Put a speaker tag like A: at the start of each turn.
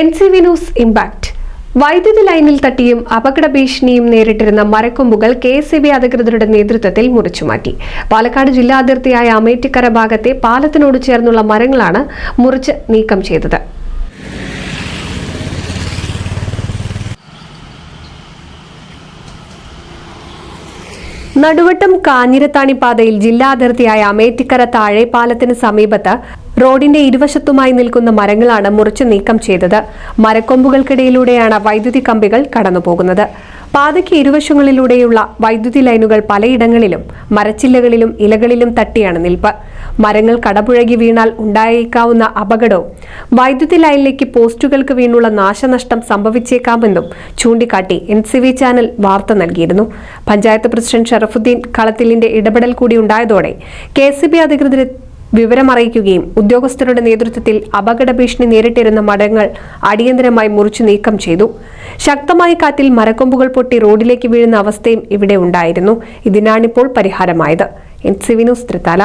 A: N C V news impact. വൈദ്യുതി ലൈനിൽ തട്ടിയും അപകട ഭീഷണിയും നേരിട്ടിരുന്ന മരക്കൊമ്പുകൾ കെ എസ് ബി അധികൃതരുടെ നേതൃത്വത്തിൽ മുറിച്ചുമാറ്റി. പാലക്കാട് ജില്ലാ അതിർത്തിയായ അമേറ്റിക്കര ഭാഗത്തെ പാലത്തിനോട് ചേർന്നുള്ള മരങ്ങളാണ് മുറിച്ച് നീക്കം ചെയ്തത്. നടുവട്ടം കാഞ്ഞിരത്താണി പാതയിൽ ജില്ലാ അതിർത്തിയായ അമേറ്റിക്കര താഴെ പാലത്തിന് സമീപത്ത് റോഡിന്റെ ഇരുവശത്തുമായി നിൽക്കുന്ന മരങ്ങളാണ് മുറിച്ചു നീക്കം ചെയ്തത്. മരക്കൊമ്പുകൾക്കിടയിലൂടെയാണ് വൈദ്യുതി കമ്പികൾ കടന്നുപോകുന്നത്. പാതയ്ക്ക് ഇരുവശങ്ങളിലൂടെയുള്ള വൈദ്യുതി ലൈനുകൾ പലയിടങ്ങളിലും മരച്ചില്ലകളിലും ഇലകളിലും തട്ടിയാണ് നിൽപ്പ്. മരങ്ങൾ കടപുഴകി വീണാൽ ഉണ്ടായേക്കാവുന്ന അപകടവും വൈദ്യുതി ലൈനിലേക്ക് പോസ്റ്റുകൾക്ക് വീണുള്ള നാശനഷ്ടം സംഭവിച്ചേക്കാമെന്നും ചൂണ്ടിക്കാട്ടി എൻ ചാനൽ വാർത്ത നൽകിയിരുന്നു. പഞ്ചായത്ത് പ്രസിഡന്റ് ഷറഫുദ്ദീൻ കളത്തിലിന്റെ ഇടപെടൽ കൂടി ഉണ്ടായതോടെ കെ സി ബി അധികൃതരെ വിവരമറിയിക്കുകയും ഉദ്യോഗസ്ഥരുടെ നേതൃത്വത്തിൽ അപകട ഭീഷണി നേരിട്ടിരുന്ന മരങ്ങൾ അടിയന്തരമായി മുറിച്ചു നീക്കം ചെയ്തു. ശക്തമായ കാറ്റിൽ മരക്കൊമ്പുകൾ പൊട്ടി റോഡിലേക്ക് വീഴുന്ന അവസ്ഥയും ഇവിടെ ഉണ്ടായിരുന്നു. ഇതിനാണിപ്പോൾ പരിഹാരമായത്. N C V news Thrithala